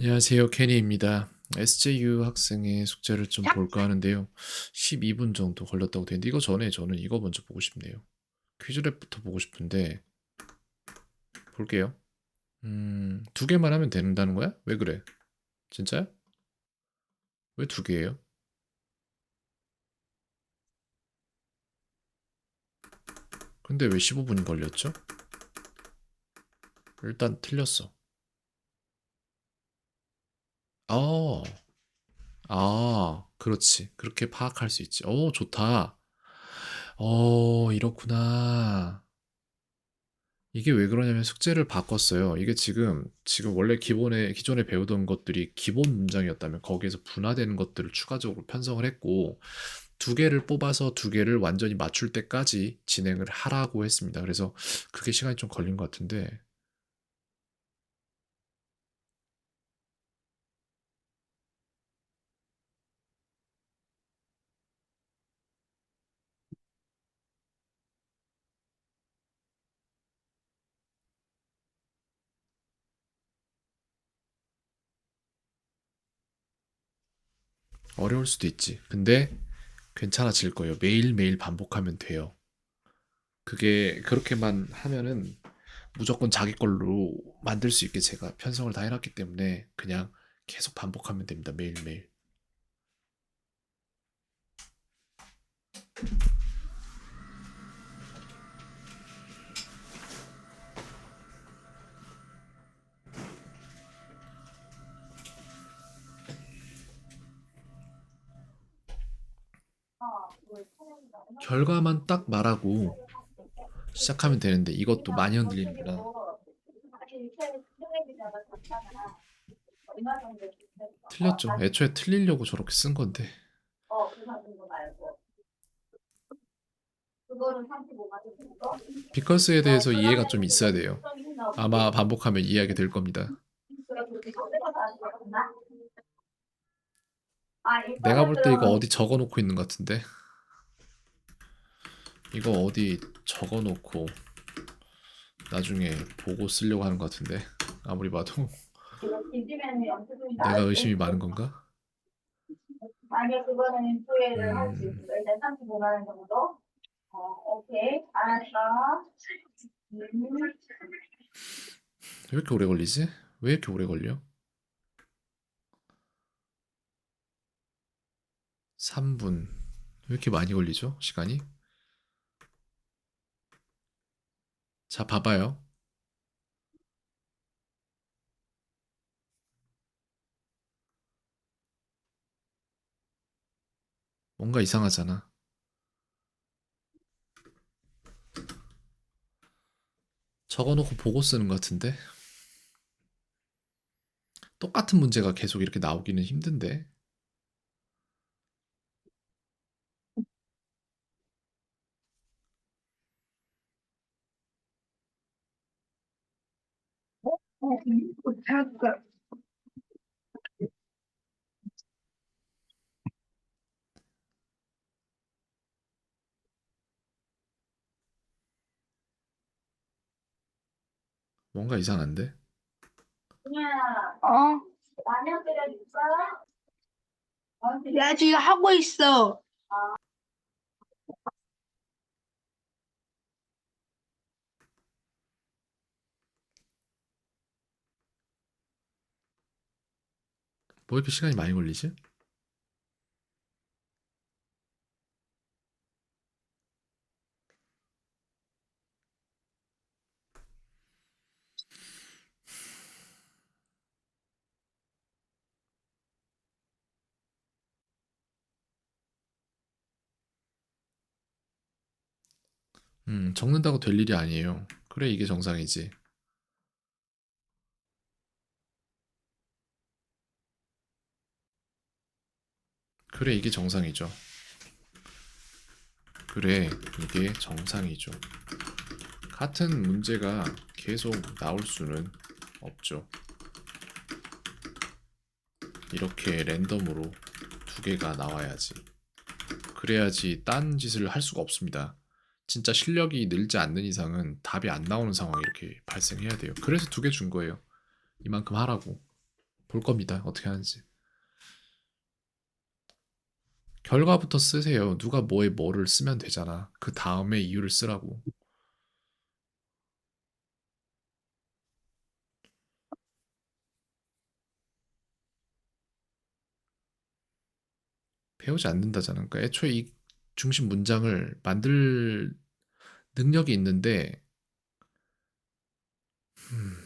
안녕하세요. 케니입니다. SJU 학생의 숙제를 좀 볼까 하는데요. 12분 정도 걸렸다고 되는데 이거 전에 저는 이거 먼저 보고 싶네요. 퀴즈랩부터 보고 싶은데 볼게요. 음, 두 개만 하면 된다는 거야? 왜 그래? 진짜야? 왜 두 개예요? 근데 왜 15분이 걸렸죠? 일단 틀렸어. 어, 아, 그렇지. 그렇게 파악할 수 있지. 오, 좋다. 어, 이렇구나. 이게 왜 그러냐면 숙제를 바꿨어요. 이게 지금, 지금 원래 기본에, 기존에 배우던 것들이 기본 문장이었다면 거기에서 분화되는 것들을 추가적으로 편성을 했고, 두 개를 뽑아서 두 개를 완전히 맞출 때까지 진행을 하라고 했습니다. 그래서 그게 시간이 좀 걸린 것 같은데, 어려울 수도 있지. 근데 괜찮아질 거예요. 매일매일 반복하면 돼요. 그게 그렇게만 하면은 무조건 자기 걸로 만들 수 있게 제가 편성을 다 해놨기 때문에 그냥 계속 반복하면 됩니다. 매일매일. 결과만 딱 말하고 시작하면 되는데 이것도 많이 흔들리는구나. 틀렸죠. 애초에 틀리려고 저렇게 쓴 건데. 사진 거 말고. 그거는 35가 되는 거? 비커스에 대해서 이해가 좀 있어야 돼요. 아마 반복하면 이해하게 될 겁니다. 내가 볼 때 이거 어디 적어 놓고 있는 것 같은데. 이거 어디 적어 놓고 나중에 보고 쓰려고 하는 것 같은데. 아무리 봐도 내가 의심이 많은 건가? 만약 그거는 후회를 할수 음. 있어. 일단 35만 원 정도. 어, 오케이. 알았어. 음. 왜 이렇게 오래 걸리지? 왜 이렇게 오래 걸려? 3분. 왜 이렇게 많이 걸리죠? 시간이? 자, 봐봐요. 뭔가 이상하잖아. 적어놓고 보고 쓰는 것 같은데? 똑같은 문제가 계속 이렇게 나오기는 힘든데? 잠깐. 뭔가 이상한데? 그냥 어? 어, 내가 지금 하고 있어. 뭐 이렇게 시간이 많이 걸리지? 음, 적는다고 될 일이 아니에요. 그래, 이게 정상이지. 그래, 이게 정상이죠. 그래, 이게 정상이죠. 같은 문제가 계속 나올 수는 없죠. 이렇게 랜덤으로 두 개가 나와야지. 그래야지 딴 짓을 할 수가 없습니다. 진짜 실력이 늘지 않는 이상은 답이 안 나오는 상황이 이렇게 발생해야 돼요. 그래서 두 개 준 거예요. 이만큼 하라고. 볼 겁니다. 어떻게 하는지. 결과부터 쓰세요. 누가 뭐에 뭐를 쓰면 되잖아. 그 다음에 이유를 쓰라고. 배우지 않는다잖아. 그러니까 애초에 이 중심 문장을 만들 능력이 있는데 음,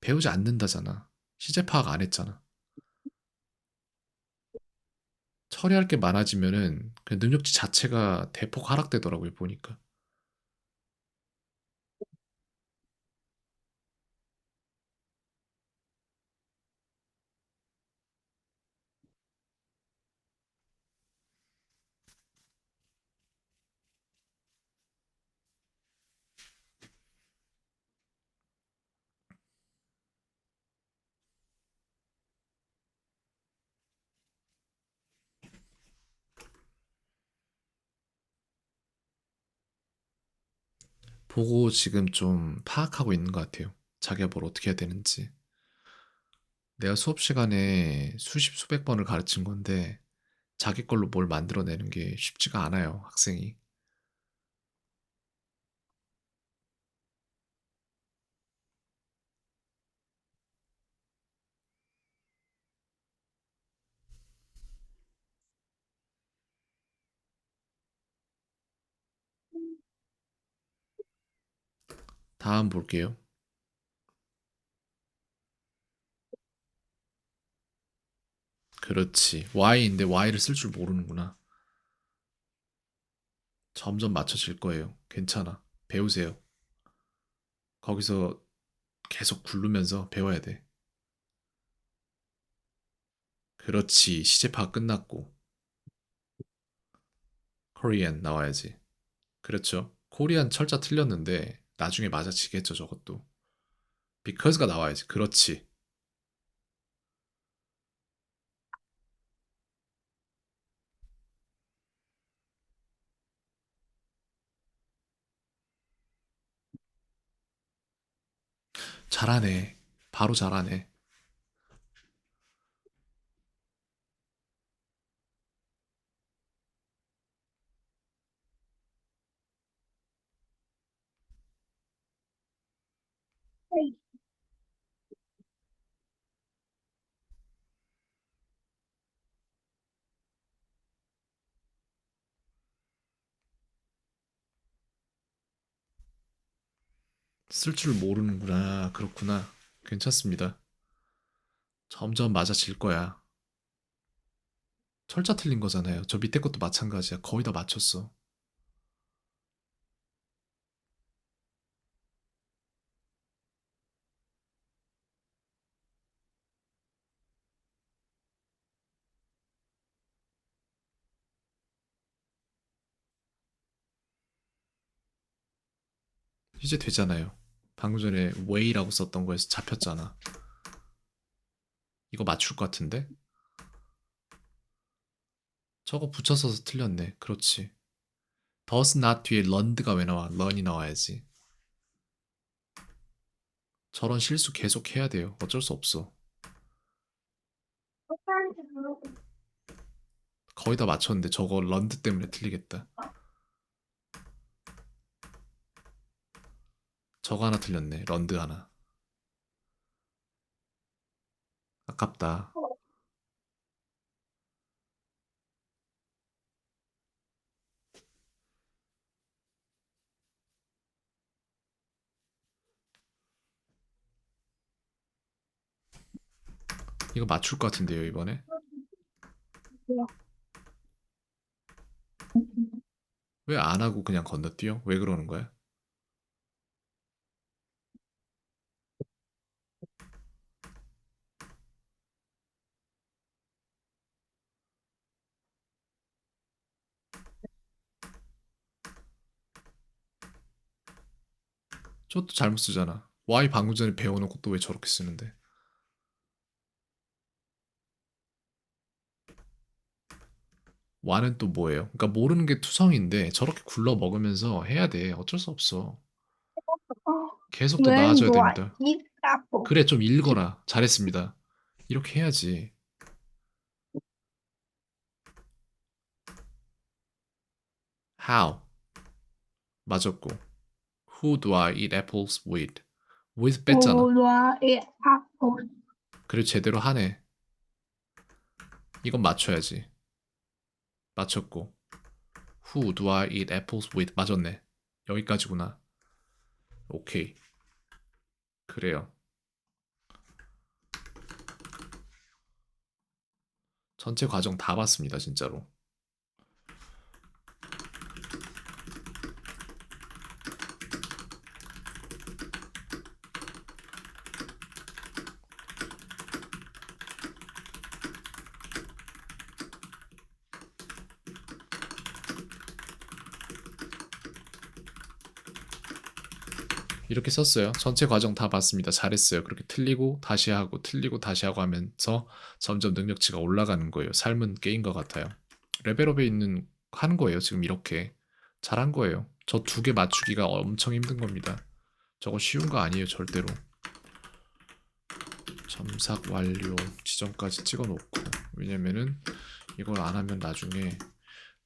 배우지 않는다잖아. 시제 파악 안 했잖아. 처리할 게 많아지면은 그 능력치 자체가 대폭 하락되더라고요, 보니까. 보고 지금 좀 파악하고 있는 것 같아요. 자기가 뭘 어떻게 해야 되는지. 내가 수업 시간에 수십, 수백 번을 가르친 건데 자기 걸로 뭘 만들어내는 게 쉽지가 않아요, 학생이. 다음 볼게요. 그렇지. Y인데 Y를 쓸 줄 모르는구나. 점점 맞춰질 거예요. 괜찮아. 배우세요. 거기서 계속 굴르면서 배워야 돼. 그렇지. 시제 파악 끝났고. Korean 나와야지. 그렇죠. 코리안 철자 틀렸는데 나중에 맞아지겠죠, 저것도. Because가 나와야지. 그렇지. 잘하네. 바로 잘하네. 쓸 줄 모르는구나. 그렇구나. 괜찮습니다. 점점 맞아질 거야. 철자 틀린 거잖아요. 저 밑에 것도 마찬가지야. 거의 다 맞췄어. 이제 되잖아요. 방금 전에 way라고 썼던 거에서 잡혔잖아. 이거 맞출 것 같은데? 저거 붙여서서 틀렸네. 그렇지. does not 뒤에 learned가 왜 나와? learn이 나와야지. 저런 실수 계속 해야 돼요. 어쩔 수 없어. 거의 다 맞췄는데 저거 learned 때문에 틀리겠다. 저거 하나 틀렸네. 런드 하나. 아깝다. 이거 맞출 것 같은데요, 이번에? 왜 안 하고 그냥 건너뛰어? 왜 그러는 거야? 저것도 잘못 쓰잖아. Y 방금 전에 배워놓고 또 왜 저렇게 쓰는데? Y는 또 뭐예요? 그러니까 모르는 게 투성인데 저렇게 굴러 먹으면서 해야 돼. 어쩔 수 없어. 계속 더 나아져야 됩니다. 그래, 좀 읽어라. 잘했습니다. 이렇게 해야지. How 맞았고 Who do I eat apples with? with 뺐잖아. 오라의 아플. 그래 제대로 하네. 이건 맞춰야지. 맞췄고. Who do I eat apples with? 맞았네. 여기까지구나. 오케이. 그래요. 전체 과정 다 봤습니다, 진짜로. 이렇게 썼어요. 전체 과정 다 봤습니다. 잘했어요. 그렇게 틀리고 다시 하고 틀리고 다시 하고 하면서 점점 능력치가 올라가는 거예요. 삶은 게임 것 같아요. 레벨업에 있는 하는 거예요. 지금 이렇게 잘한 거예요. 저 두 개 맞추기가 엄청 힘든 겁니다. 저거 쉬운 거 아니에요, 절대로. 점삭 완료 지점까지 찍어 놓고 왜냐면은 이걸 안 하면 나중에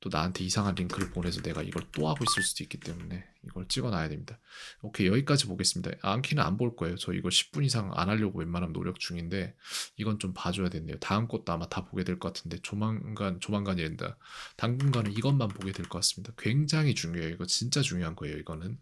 또 나한테 이상한 링크를 보내서 내가 이걸 또 하고 있을 수도 있기 때문에 이걸 찍어놔야 됩니다. 오케이 여기까지 보겠습니다. 안키는 안 볼 거예요. 저 이거 10분 이상 안 하려고 웬만하면 노력 중인데 이건 좀 봐줘야 된대요. 다음 것도 아마 다 보게 될 것 같은데 조만간 조만간이 된다. 당분간은 이것만 보게 될 것 같습니다. 굉장히 중요해요. 이거 진짜 중요한 거예요. 이거는